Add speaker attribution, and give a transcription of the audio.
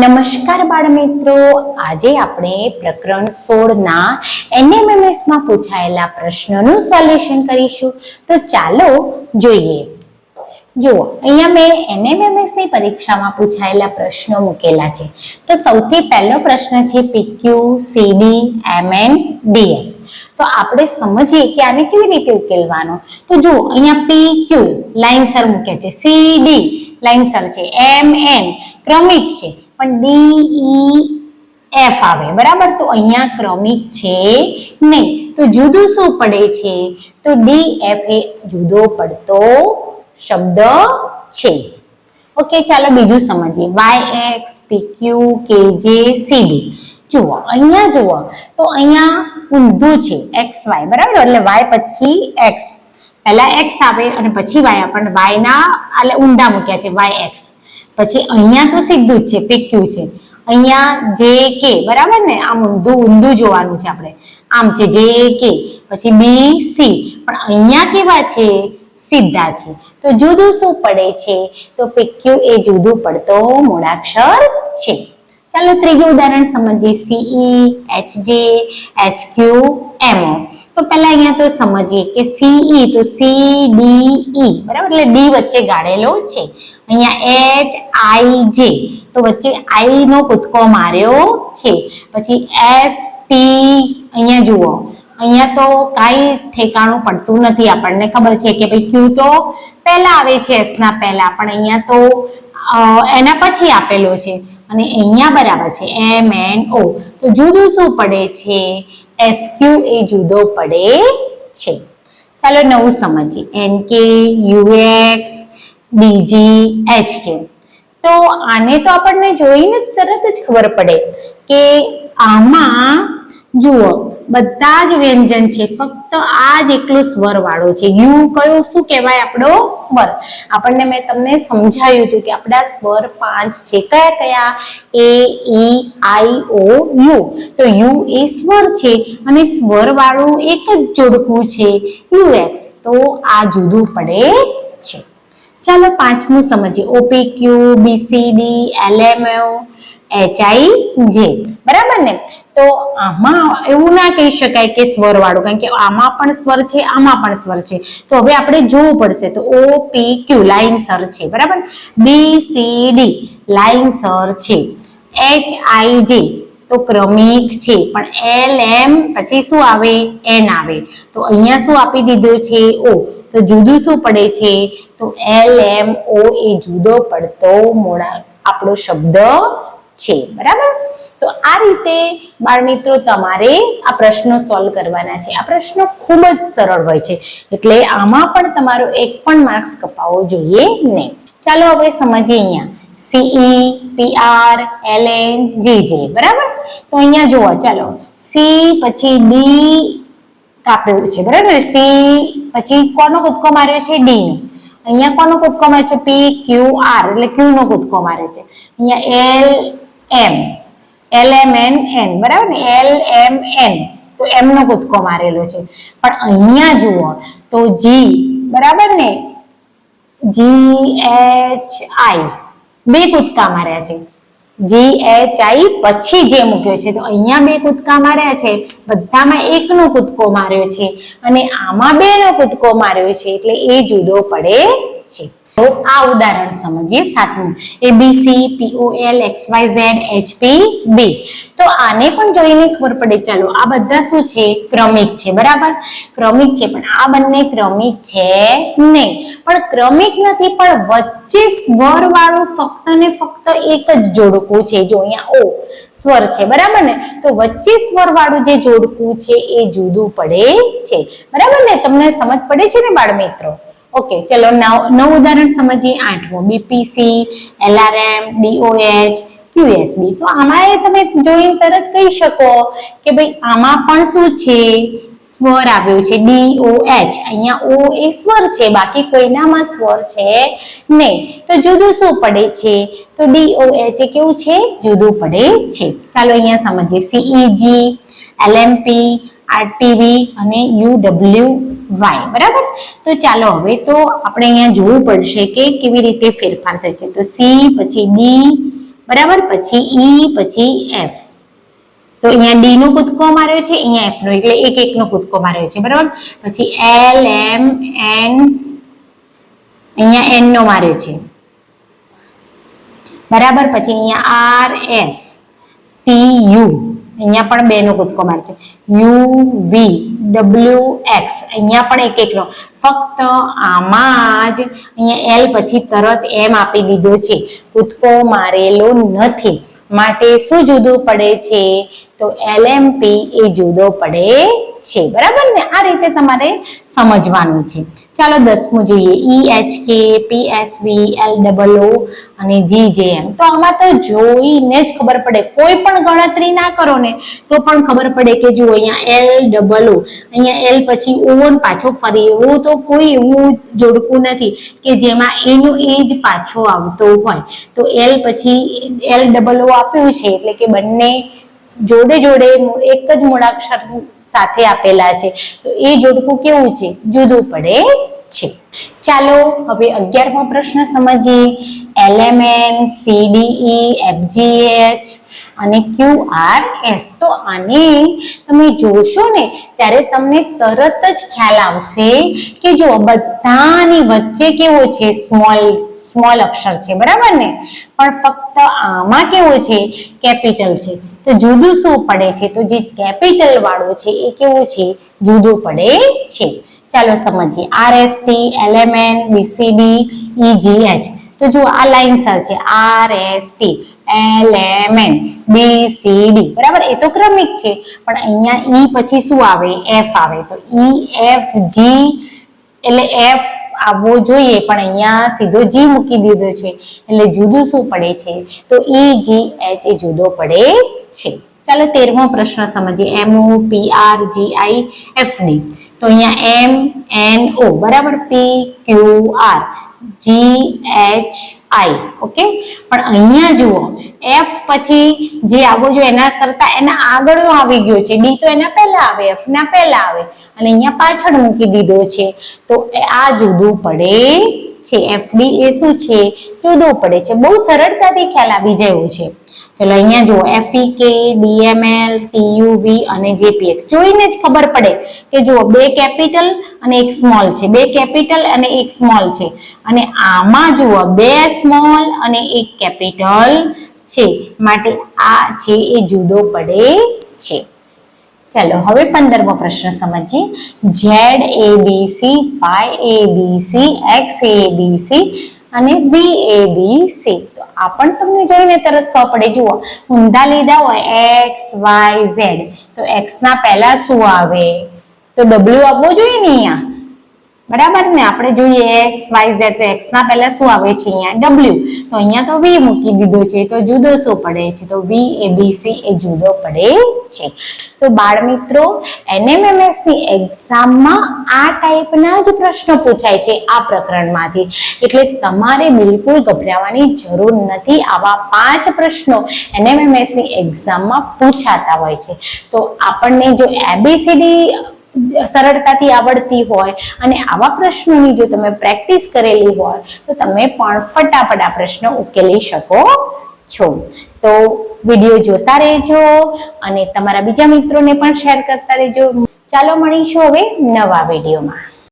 Speaker 1: નમસ્કાર બાળ મિત્રો આજે આપણે પ્રકરણ સોળના એનએમએમએસમાં પૂછાયેલા પ્રશ્નોનું સોલ્યુશન કરીશું. તો ચાલો જોઈએ. જુઓ, અહીંયા મેં એનએમએમએસની પરીક્ષામાં પૂછાયેલા પ્રશ્નો મૂકેલા છે. તો સૌથી પહેલો પ્રશ્ન છે પીક્યુ સીડી એમએન ડીએફ તો આપણે સમજીએ કે આને કેવી રીતે ઉકેલવાનો. તો જુઓ, અહીંયા પી ક્યુ લાઇનસર મૂકે છે. સી ડી લાઇનસર છે. એમ એન ક્રમિક છે. પણ ડી ઈ એફ આવે. બરાબર? તો અહીંયા ક્રમિક છે નહીં તો જુદું શું પડે છે? તો ડી એફ એ જુદો પડતો શબ્દ છે. ઓકે, ચાલો બીજું સમજીએ. વાય એક્સ પીક્યુ કેજે સીડી જુઓ, અહીંયા જુઓ. તો અહીંયા ઊંધું છે. એક્સ વાય બરાબર? એટલે વાય પછી એક્સ પહેલા એક્સ આવે અને પછી વાય આપણને વાયના એટલે ઊંધા મૂક્યા છે. વાય એક્સ પછી અહીંયા તો સીધું જ છે, પીક્યુ છે. અહીંયા જે કે, બરાબર ને? આમ ઊંધું ઊંધું જોવાનું છે આપણે. આમ છે જે કે, પછી બી, સી. પણ અહીંયા કેવા છે? સીધા છે. તો જુદું શું પડે છે? તો પીક્યુ એ જુદું પડતો મૂળાક્ષર છે. ચાલો ત્રીજું ઉદાહરણ સમજીએ. CE H J S Q MO તો પહેલા અહીંયા તો સમજીએ કે સીઈ તો સી ડી ઈ બરાબર? એટલે ડી વચ્ચે ગાળેલો છે. અહીંયા એચ આઈ જે તો વચ્ચે આઈ નો કૂદકો માર્યો છે. પછી એસ ટી અહીંયા જુઓ. અહીંયા તો કાંઈ ઠેકાણું પડતું નથી આપણને ખબર છે કે ભાઈ ક્યુ તો પહેલા આવે છે એસ ના પહેલા, પણ અહીંયા તો એના પછી આપેલો છે. અને અહીંયા બરાબર છે એમ એન ઓ તો જુદું શું પડે છે? એસ ક્યુ એ જુદો પડે છે. ચાલો નવું સમજીએ. એન કે યુએક્સ બીજી એચ કે. તો આને તો આપણને જોઈને તરત જ ખબર પડે કે આમાં જુઓ બધા જ વ્યંજન છે. ફક્ત આ જ એકલું સ્વર વાળો છે. યુ કયો, શું કહેવાય આપણો સ્વર? આપણને મેં તમને સમજાવ્યું હતું કે આપણા સ્વર પાંચ છે. કયા કયા? એ, ઈ, આઈ, ઓ, યુ. તો યુ એ સ્વર છે અને સ્વર વાળું એક જ જોડકું છે. U, X. તો આ જુદું પડે છે. ચાલો પાંચમું સમજીએ. O P Q B C D L M O H I જે બરાબર ને? તો આમાં એવું ના કહી શકાય કે સ્વર વાળું, કારણ કે આમાં પણ સ્વર છે, આમાં પણ સ્વર છે. તો હવે આપણે જોવું પડશે, તો ઓ પી ક્યુ લાઇનસર છે, બરાબર? બી સી ડી લાઇનસર છે. એચ આઈ જે તો ક્રમિક છે, પણ એલ એમ પછી શું આવે? એન આવે. તો અહીંયા શું આપી દીધું છે? ઓ તો જુદું શું પડે છે? તો એલ એમ ઓ એ જુદો પડતો મોડા, આપણો શબ્દ છે, બરાબર? તો આ રીતે બાળમિત્રો તમારે આ પ્રશ્નો સોલ્વ કરવાના છે. આ પ્રશ્નો ખૂબ જ સરળ હોય છે. એટલે આમાં પણ તમારો એક પણ માર્ક્સ કપાવવો જોઈએ નહીં. ચાલો હવે સમજીએ અહીંયા. સીઈ પીઆર જી જે બરાબર? તો અહીંયા જુઓ, ચાલો. સી પછી ડી કાપેલું છે, બરાબર? સી પછી કોનો કૂદકો માર્યો છે? ડી નો. અહીંયા કોનો કૂદકો માર્યો છે? પી ક્યુ આર એટલે ક્યુ નો કૂદકો માર્યો છે. અહીંયા L M. L M N N, બરાબર ને? L M N. તો એમનો કૂદકો મારેલો છે. પણ અહીંયા જુઓ તો જી, બરાબર ને? G H I. બે કૂદકા માર્યા છે. જી એચ આઈ પછી જે મૂક્યો છે, તો અહીંયા બે કૂદકા માર્યા છે. બધામાં એકનો કૂદકો માર્યો છે. અને આમાં બેનો કૂદકો માર્યો છે, એટલે એ જુદો પડે છે. તો આ ઉદાહરણ સમજીએ સાતમું. A B C P X Y Z HP B તો આને પણ જોઈને ખબર પડે. ચાલો, આ બધા શું છે? ક્રમિક છે, બરાબર? ક્રમિક છે, પણ આ બંને ક્રમિક છે નહીં. પણ ક્રમિક નથી, પણ વચ્ચે સ્વર વાળું ફક્ત ને ફક્ત એક જ જોડકું છે. જો અહીંયા ઓ સ્વર છે, બરાબર ને? તો વચ્ચે સ્વર વાળું જે જોડકું છે, એ જુદું પડે છે. બરાબર ને? તમને સમજ પડે છે ને બાળ મિત્રો ઓકે ચલો, નવ નવ ઉદાહરણ સમજીએ આઠમો. બીપીસી એલઆરએમ ડીઓએચ ક્યુએસબી તો આમાં એ તમે જોઈને તરત કહી શકો કે ભાઈ આમાં પણ શું છે? સ્વર આવ્યો છે ડી ઓ એચ અહીંયા ઓ એ સ્વર છે, બાકી કોઈનામાં સ્વર છે નહીં. તો જુદું શું પડે છે? તો ડી ઓ એચ એ કેવું છે? જુદું પડે છે. ચાલો અહીંયા સમજીએ. સીઈજી એલએમપી આરટીવી અને યુડબલ્યુ વાય બરાબર? તો ચાલો હવે તો આપણે અહીંયા જોવું પડશે કે કેવી રીતે ફેરફાર થાય છે. તો સી પછી ડી બરાબર? પછી ઈ પછી એફ તો અહીંયા ડી નો કૂદકો માર્યો છે, અહીંયા એફ નો. એટલે એક એક નો કૂદકો માર્યો છે, બરાબર? પછી એલ એમ એન અહીંયા એન નો માર્યો છે. બરાબર? પછી અહીંયા આર એસ ટી યુ અહીંયા પણ બે નો કૂદકો માર્યો છે. યુ વી ડબલ્યુ એક્સ અહીંયા પણ એક એક નો ફક્ત આમાં જ અહીંયા એલ પછી તરત એમ આપી દીધો છે. કૂદકો મારેલો નથી. માટે શું જુદું પડે છે? તો એલએમપી એ જુદો પડે છે. બરાબર ને? આ રીતે તમારે સમજવાનું છે. ચાલો દસમું જોઈએ. E H K P S V L double O અને જી જે એમ તો આમાં તો જોઈને જ ખબર પડે. કોઈ પણ ગણતરી ના કરો ને, તો પણ ખબર પડે કે જુઓ અહીંયા એલ ડબલ ઓ અહીંયા એલ પછી ઓન પાછો ફરી એવું તો કોઈ એવું જોડકું નથી કે જેમાં એનું એ જ પાછો આવતો હોય. તો એલ પછી એલ ડબલ ઓ આપ્યું છે એટલે કે બંને જોડે જોડે એક જ મૂળાક્ષર સાથે આપેલા છે. તો એ જોડકું કેવું છે? જુદું પડે છે. ચાલો, હવે અગિયારમો પ્રશ્ન સમજીએ. એલએમએન સીડીઈ એફજીએચ અને ક્યુ આર એસ. તો આને તમે જોશો ને, ત્યારે તમને તરત જ ખ્યાલ આવશે કે જો બધાની વચ્ચે કેવો છે? સ્મોલ સ્મોલ અક્ષર છે, બરાબર ને? પણ ફક્ત આમાં કેવો છે? કેપિટલ છે. તો જુદું શું પડે છે? તો જે કેપિટલ વાળો છે એ કેવું છે? જુદું પડે છે. ચાલો સમજીએ. R S T L M N BCD E H તો જુઓ, આ લાઈન સર છે. R S T L M N B C D બરાબર? એ તો ક્રમિક છે. પણ અહીંયા ઈ પછી શું આવે? એફ આવે. તો ઈ એફ જી એટલે એફ આવવો જોઈએ, પણ અહીંયા સીધો જી મૂકી દીધો છે, એટલે જુદું શું પડે છે? તો ઈ જી એચ એ જુદો પડે છે. ચાલો તેરમો પ્રશ્ન સમજીએ. M O P R G I F D તો અહીંયા એમ એન ઓ બરાબર P Q R G H I okay પણ અહીંયા જુઓ એફ પછી જે આવો જો એના કરતા એના આગળ આવી ગયો છે. ડી તો એના પહેલા આવે એફ ના પહેલા આવે. અને અહીંયા પાછળ મૂકી દીધો છે. તો આ જુદું પડે છે એફડી એ શું છે, જુદું પડે છે. બહુ સરળતાથી ખ્યાલ આવી જયો છે. ચલો અહીંયા જુઓ એફઈકે ડીએમએલ ટીયુવી અને જેપીએક્સ જોઈને જ ખબર પડે કે જુઓ, બે કેપિટલ અને એક સ્મોલ છે. બે કેપિટલ અને એક સ્મોલ છે. અને આમાં જુઓ, બે સ્મોલ અને એક કેપિટલ છે. માટે આ છે એ જુદો પડે છે. ચાલો, હવે પંદરમો પ્રશ્ન સમજીએ. Z A B C Y A B C X A B C અને વી એ બી સી તો આ પણ તમને જોઈને તરત ખબર પડે. જુઓ, ઊંધા લીધા હોય એક્સ વાય ઝેડ તો એક્સ ના પહેલા શું આવે? તો ડબલ્યુ આવવું જોઈએ ને અહીંયા? બરાબર ને? આપણે જોઈએ એક્સ વાય ઝેડ તો એક્સ ના પહેલા શું આવે છે અહીંયા? ડબલ્યુ તો અહીંયા તો વી મૂકી દીધો છે, તો જુદો શું પડે છે? તો વી એ બી એ જુદો પડે છે. તો બાળ મિત્રો એનએમએમએસની એક્ઝામમાં આ ટાઈપના જ પ્રશ્નો પૂછાય છે આ પ્રકરણમાંથી. એટલે તમારે બિલકુલ ગભરાવાની જરૂર નથી. આવા પાંચ પ્રશ્નો એનએમએમએસની એક્ઝામમાં પૂછાતા હોય છે. તો આપણને જો એબીસીડી સરળતાથી આવડતી હોય અને આવા પ્રશ્નોની જો તમે પ્રેક્ટિસ કરેલી હોય, તો તમે પણ ફટાફટ આ પ્રશ્નો ઉકેલી શકો છો. તો વીડિયો જોતા રહેજો અને તમારા બીજા મિત્રોને પણ શેર કરતા રહેજો. ચાલો મળીશું હવે નવા વિડીયોમાં.